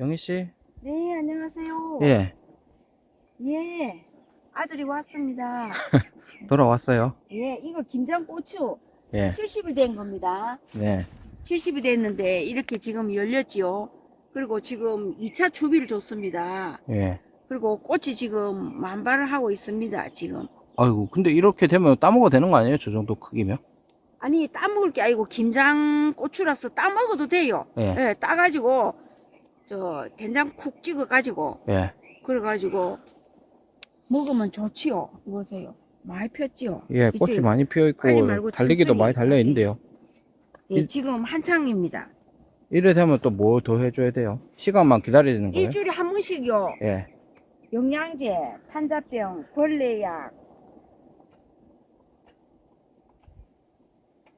영희 씨? 네, 안녕하세요. 예, 예, 아들이 왔습니다. 돌아왔어요. 예, 이거 김장고추 예, 70이 된 겁니다. 네, 70이 됐는데 이렇게 지금 열렸지요. 그리고 지금 2차 추비를 줬습니다. 예. 그리고 꽃이 지금 만발을 하고 있습니다. 지금. 아이고, 근데 이렇게 되면 따먹어도 되는 거 아니에요? 저 정도 크기면? 아니 따먹을 게 아니고 김장고추라서 따먹어도 돼요. 예, 예, 따가지고 저 된장 쿡 찍어 가지고 예. 그래 가지고 먹으면 좋지요. 보세요. 많이 폈지요. 예, 이제 꽃이 많이 피어 있고, 빨리 말고 달리기도 천천히 많이 달려. 있는데요. 예, 일- 지금 한창입니다. 이래 되면 또 뭐 더 해줘야 돼요? 시간만 기다려야 되는 거예요? 일주일에 한 번씩요. 예, 영양제, 탄자병, 벌레약,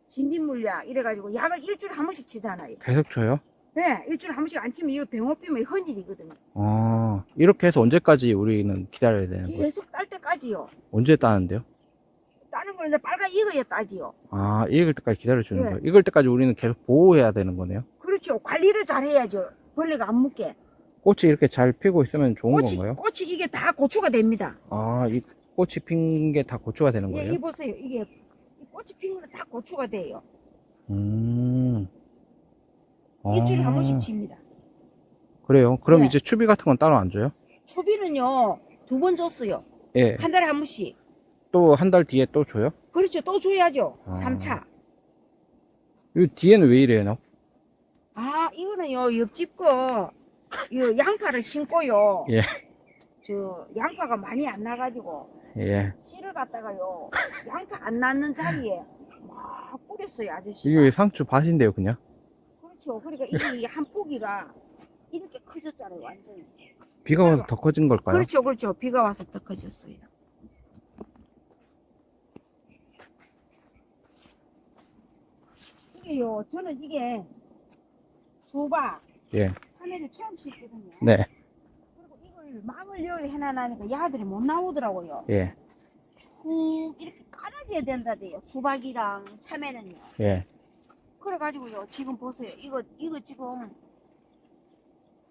진딧물약 이래 가지고 약을 일주일에 한 번씩 치잖아요. 계속 쳐요? 네, 일주일에 한 번씩 안 치면 이거 병원 비면 헌일이거든요. 아, 이렇게 해서 언제까지 우리는 기다려야 되는 거예요? 계속 딸 때까지요. 언제 따는데요? 따는 걸 이제 빨간 익어야 따지요. 아, 익을 때까지 기다려주는 예. 거예요? 익을 때까지 우리는 계속 보호해야 되는 거네요? 그렇죠. 관리를 잘 해야죠. 벌레가 안 묻게. 꽃이 이렇게 잘 피고 있으면 좋은 꽃이, 건가요? 꽃이 이게 다 고추가 됩니다. 아, 이 꽃이 핀 게 다 고추가 되는 예, 거예요? 이 보세요. 이게 이 꽃이 핀 거는 다 고추가 돼요. 음. 일주일에 한 아, 번씩 칩니다. 그래요? 그럼 네. 이제 추비 같은 건 따로 안 줘요? 초비는요 두 번 줬어요. 예. 한 달에 한 번씩. 또 한 달 뒤에 또 줘요? 그렇죠. 또 줘야죠. 아. 삼 3차. 이 뒤에는 왜 이래요? 아, 이거는요, 옆집 거, 이 양파를 심고요. 예. 저, 양파가 많이 안 나가지고, 예. 씨를 갖다가요, 양파 안 낳는 자리에 막 뿌렸어요, 아저씨가. 이게 왜 상추 밭인데요, 그냥? 그렇죠. 그러니까 이게 한 포기가 이렇게 커졌잖아요, 완전히. 비가 와서 더 커진 걸까요? 그렇죠, 그렇죠. 비가 와서 더 커졌어요. 이게요, 저는 이게 수박, 예. 참외를 처음 심거든요. 네. 그리고 이걸 망을 여기 해놔나니까 야들이 못 나오더라고요. 예. 쭉 이렇게 깔아줘야 된다대요. 수박이랑 참외는요. 예. 그래가지고요. 지금 보세요. 이거 이거 지금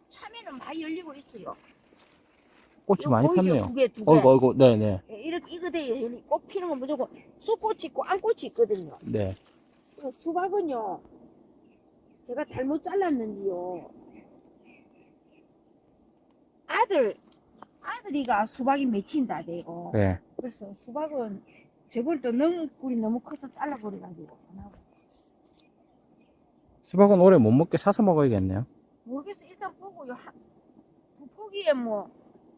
참외는 많이 열리고 있어요. 꽃이 이거 많이 보이죠? 폈네요. 두 개, 두 개. 어이구, 어이구, 네네. 예, 이렇게 이거 돼요. 열리- 꽃 피는 건 무조건 쑥꽃이 있고 안꽃이 있거든요. 네. 수박은요. 제가 잘못 잘랐는지요. 아들 아들이가 수박이 맺힌다 돼요. 네. 그래서 수박은 저번 또 능꿀이 너무 커서 잘라버려가지고 안 하고. 수박은 올해 못 먹게 사서 먹어야겠네요. 모르겠어 일단 보고요 한, 두 포기에 뭐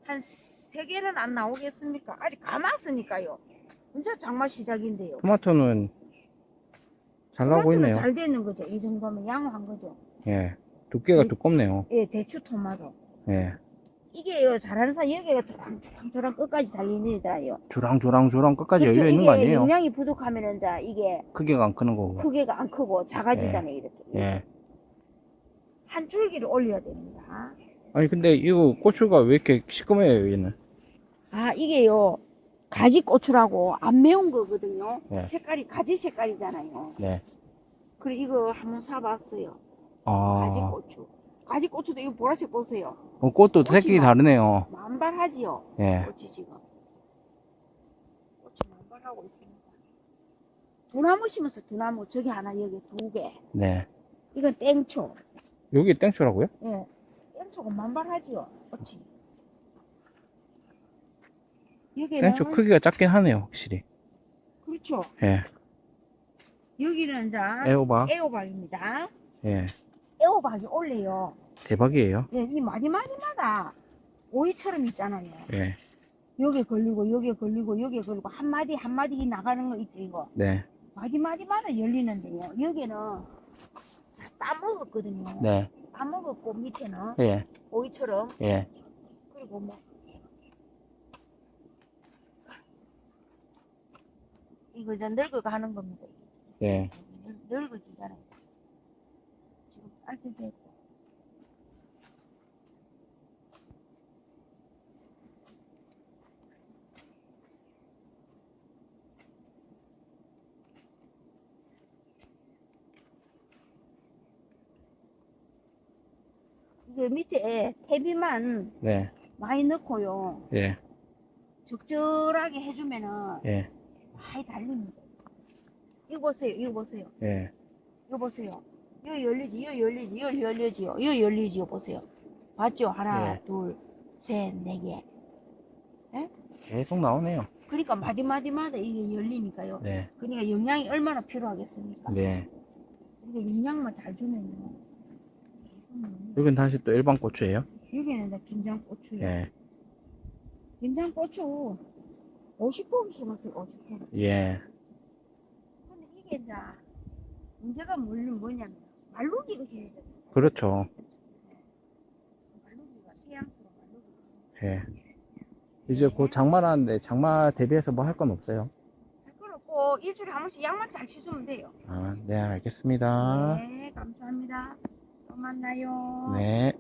한 세 개는 안 나오겠습니까 아직 감았으니까요 언제 장마 시작인데요 토마토는 잘 나오고 토마토는 있네요. 잘 되는 거죠 이 정도면 양호한 거죠 예. 두께가 네. 두껍네요. 예 대추 토마토 예. 이게요 잘하는 사람 여기가 조랑조랑 끝까지 잘리더라요 조랑조랑조랑 끝까지 열려 있는 거 아니에요? 영양이 부족하면은 자 이게 크기가 안 크는 거고. 크기가 안 크고 작아지잖아요 이렇게 예. 한 줄기를 올려야 됩니다 아니, 근데 이거 고추가 왜 이렇게 시꺼매요, 얘는? 아 이게요 가지 고추라고 안 매운 거거든요 네. 색깔이 가지 색깔이잖아요 네. 그래 이거 한번 사봤어요 아. 가지 고추 가지 고추도 이거 보라색 보세요 어, 꽃도 꽃이 색이 많- 다르네요. 만발하지요 예. 꽃이 지금 꽃이 만발하고 있습니다 두나무 심었어 두나무 저기 하나 여기 두 개 네. 이건 땡초 여기 땡초라고요? 예 땡초가 만발하지요 꽃이 여기는 땡초 크기가 작긴 하네요, 확실히. 그렇죠 예. 여기는 자 애호박. 애호박입니다 예. 애호박이 올래요. 대박이에요. 예, 이 마디마디마다 오이처럼 있잖아요. 예. 여기 걸리고 여기 걸리고 여기 걸리고 한 마디 한 마디 나가는 거 있죠 이거. 네. 마디마디마다 열리는데요. 여기는 다 따먹었거든요. 네. 따먹었고 밑에는 예. 오이처럼 예. 그리고 뭐 이거 이제 늙어가 하는 겁니다. 예. 늙- 늙어지잖아요. 딸때 됐고. 이게 밑에 태비만 네, 많이 넣고요. 예, 적절하게 해주면은 예, 많이 달립니다. 이거 보세요, 이거 보세요, 예. 이거 보세요. 이거 열리지, 이거 열리지, 이거 열리지요, 이거 열리지요, 보세요. 봤죠? 하나, 예. 둘, 셋, 네 개. 계속 나오네요. 그러니까 마디마디마다 이게 열리니까요. 네, 그러니까 영양이 얼마나 필요하겠습니까? 네. 그러니까 영양만 잘 주면요. 계속 여긴 다시 또 일반 고추예요? 여기는 다 김장고추예요. 예, 김장고추 50포기 심었어요, 50포기. 예, 근데 이게 이제 문제가 뭐냐면 말르기가 해야 돼요. 그렇죠. 말르기가 태양처럼 말르기가. 예. 이제 곧 장마라는데 장마 대비해서 뭐 할 건 없어요. 그렇고 일주일에 한 번씩 약만 잘 치주면 돼요. 아, 네, 알겠습니다. 네, 감사합니다. 또 만나요. 네.